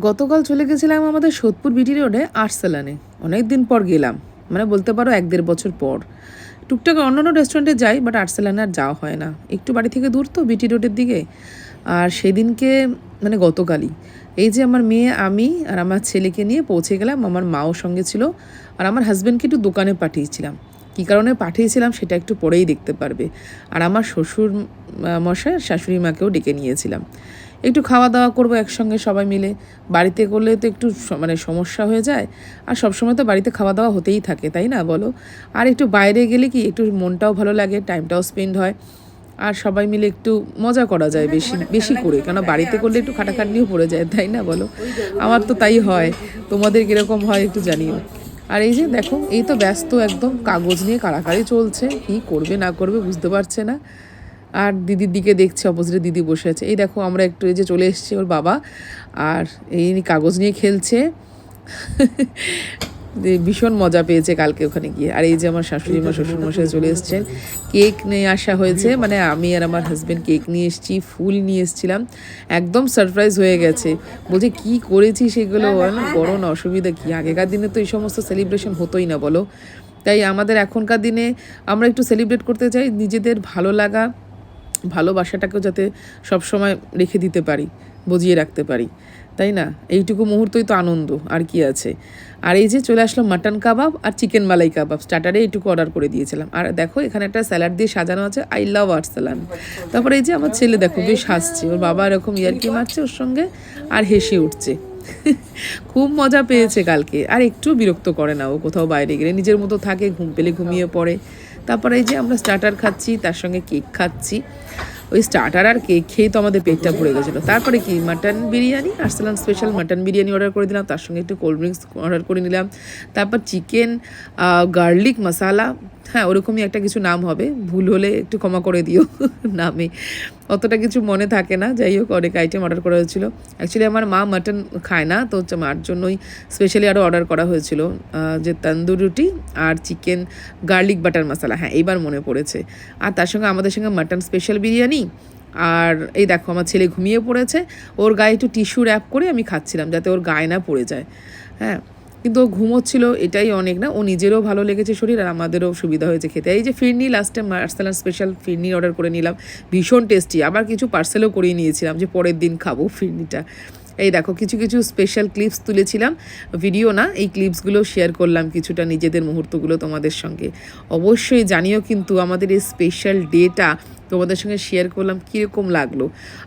গতকাল চলে গেছিলাম আমাদের সোদপুর বিটি রোডে আর্সেলানে। অনেক দিন পর গেলাম। মানে বলতে পারো এক দেড় বছর পর। টুকটাক অন্যান্য রেস্টুরেন্টে যাই বাট আর্সেলানে আর যাওয়া হয় না। একটু বাড়ি থেকে দূর তো বিটি রোডের দিকে। আর সেদিনকে মানে গতকালই, এই যে আমার মেয়ে, আমি আর আমার ছেলেকে নিয়ে পৌঁছে গেলাম, আমার মাও সঙ্গে ছিল, আর আমার হাজব্যান্ডকে একটু দোকানে পাঠিয়েছিলাম। কী কারণে পাঠিয়েছিলাম সেটা একটু পরেই দেখতে পারবে। আর আমার শ্বশুর মশাই শাশুড়ি মাকেও ডেকে নিয়েছিলাম। একটু খাওয়া দাওয়া করব একসঙ্গে সবাই মিলে। বাড়িতে করলে তো একটু মানে সমস্যা হয়ে যায়। আর সবসময় তো বাড়িতে খাওয়া দাওয়া হতেই থাকে, তাই না বলো? আর একটু বাইরে গেলে কি একটু মনটাও ভালো লাগে টাইমটাও স্পেন্ড হয়। আর সবাই মিলে একটু মজা করা যায় বেশি বেশি করে। কেন বাড়িতে করলে একটু খাটাখাটনিও পড়ে যায়, তাই না বলো? আমার তো তাই হয়। তোমাদের কীরকম হয় একটু জানিও। আর এই যে দেখো, এই তো ব্যস্ত একদম, কাগজ নিয়ে কাড়াকাড়ি চলছে। কী করবে না করবে বুঝতে পারছে না। আর দিদির দিকে দেখছে অপোজিটে দিদি বসে আছে। এই দেখো, আমরা একটু এই যে চলে এসেছি ওর বাবা। আর এই কাগজ নিয়ে খেলছে। ভীষণ মজা পেয়েছে কালকে ওখানে গিয়ে। আর এই যে আমার শাশুড়ি মা, শ্বশুর মশাই চলে এসেছেন কেক নিয়ে আসা হয়েছে। মানে আমি আর আমার হাজব্যান্ড কেক নিয়ে এসেছি, ফুল নিয়ে এসেছিলাম। একদম সারপ্রাইজ হয়ে গেছে। বলছে, কি করেছি সেগুলো বড় না, অসুবিধা কি? আগেকার দিনে তো এই সমস্ত সেলিব্রেশন হতোই না, বলো। তাই আমাদের এখনকার দিনে আমরা একটু সেলিব্রেট করতে চাই। নিজেদের ভালো লাগা ভালোবাসাটাকেও যাতে সবসময় রেখে দিতে পারি, বুঝিয়ে রাখতে পারি। তাই না? এইটুকু মুহূর্তই তো আনন্দ, আর কি আছে? আর এই যে চলে আসলো মাটন কাবাব আর চিকেন মালাই কাবাব স্টার্টারে এইটুকু অর্ডার করে দিয়েছিলাম। আর দেখো, এখানে একটা স্যালাড দিয়ে সাজানো আছে আই লাভ আর্টসালান তারপরে এই যে আমার ছেলে দেখো, বেশ হাসছে। ওর বাবা এরকম ইয়ারকি মারছে ওর সঙ্গে, আর হেসে উঠছে। খুব মজা পেয়েছে কালকে। আর একটু বিরক্ত করে না ও, কোথাও বাইরে গেলে। নিজের মতো থাকে, ঘুম পেলে ঘুমিয়ে পড়ে। তারপরে এই যে আমরা স্টার্টার খাচ্ছি, তার সঙ্গে কেক খাচ্ছি। ওই স্টার্টার আর কেক খেয়েই তো আমাদের পেটটা ভরে গেছিল। তারপরে কি mutton biryani? Arsalan special mutton biryani order করে দিলাম। তার সঙ্গে একটু কোল্ড ড্রিঙ্কস অর্ডার করে নিলাম। তারপর চিকেন গার্লিক মশালা হ্যাঁ ওরকমই একটা কিছু নাম হবে। ভুল হলে একটু ক্ষমা করে দিও নামে। অতটা কিছু মনে থাকে না। যাই হোক, অনেক আইটেম অর্ডার করা হয়েছিল। অ্যাকচুয়ালি আমার মা মাটন খায় না, তো হচ্ছে মার জন্যই স্পেশালি আরও অর্ডার করা হয়েছিল। যে তন্দুর রুটি আর চিকেন গার্লিক বাটার মশলা হ্যাঁ এইবার মনে পড়েছে। আর তার সঙ্গে আমাদের সঙ্গে মাটন স্পেশাল বিরিয়ানি। আর এই দেখো, আমার ছেলে ঘুমিয়ে পড়েছে। ওর গায়ে একটু টিস্যু র্যাপ করে আমি খাচ্ছিলাম, যাতে ওর গায়ে না পড়ে যায়। হ্যাঁ কিন্তু ও ঘুমোচ্ছিল, এটাই অনেক না? ও নিজেরও ভালো লেগেছে শরীর আর আমাদেরও সুবিধা হয়েছে খেতে। এই যে ফিরনি লাস্টে মার্সালান স্পেশাল ফিরনি অর্ডার করে নিলাম, ভীষণ টেস্টি আবার কিছু পার্সেলও করিয়ে নিয়েছিলাম যে পরের দিন খাব ফিরনিটা। এই দেখো, কিছু কিছু স্পেশাল ক্লিপস তুলেছিলাম। ভিডিও না, এই ক্লিপসগুলো শেয়ার করলাম কিছুটা নিজেদের মুহূর্তগুলো তোমাদের সঙ্গে। অবশ্যই জানিও কিন্তু আমাদের এই স্পেশাল ডেটা তোমাদের সঙ্গে শেয়ার করলাম কীরকম লাগল।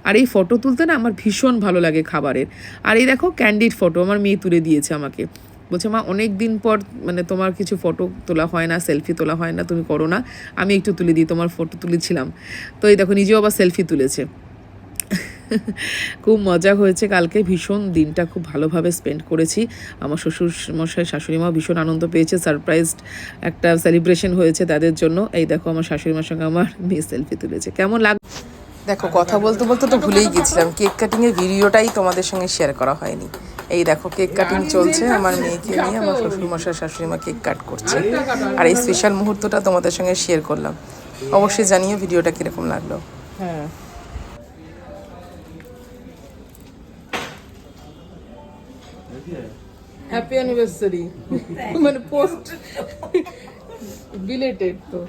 আর এই ফটো তুলতে না আমার ভীষণ ভালো লাগে খাবারের। আর এই দেখো ক্যান্ডিড ফটো আমার মেয়ে তুলে দিয়েছে আমাকে। বলছে, মা অনেক দিন পর মানে তোমার কিছু ফটো তোলা হয় না সেলফি তোলা হয় না, তুমি করো না। আমি একটু তুলে দিই, তোমার ফটো তুলেছিলাম। তো এই দেখো, নিজেও আবার সেলফি তুলেছে। খুব মজা হয়েছে কালকে, ভীষণ দিনটা খুব ভালোভাবে স্পেন্ড করেছি। আমার শ্বশুর মশাই, শাশুড়ি মা ভীষণ আনন্দ পেয়েছে সারপ্রাইজড একটা সেলিব্রেশন হয়েছে তাদের জন্য। এই দেখো, আমার শাশুড়ি মার সঙ্গে আমার মেয়ে সেলফি তুলেছে। কেমন লাগ দেখো, কথা বলতে বলতে তো ভুলেই গেছিলাম। কেক কাটিংয়ের ভিডিওটাই তোমাদের সঙ্গে শেয়ার করা হয়নি। এই দেখো কেক কাটিং চলছে। আমার মেয়েকে নিয়ে আমার শ্বশুর মশাই শাশুড়ি মা কেক কাট করছে। আর এই স্পেশাল মুহূর্তটা তোমাদের সঙ্গে শেয়ার করলাম। অবশ্যই জানিও ভিডিওটা কীরকম লাগল। হ্যাঁ। হ্যাপি অ্যানিভার্সারি মানে পোস্ট বিলেটেড তো।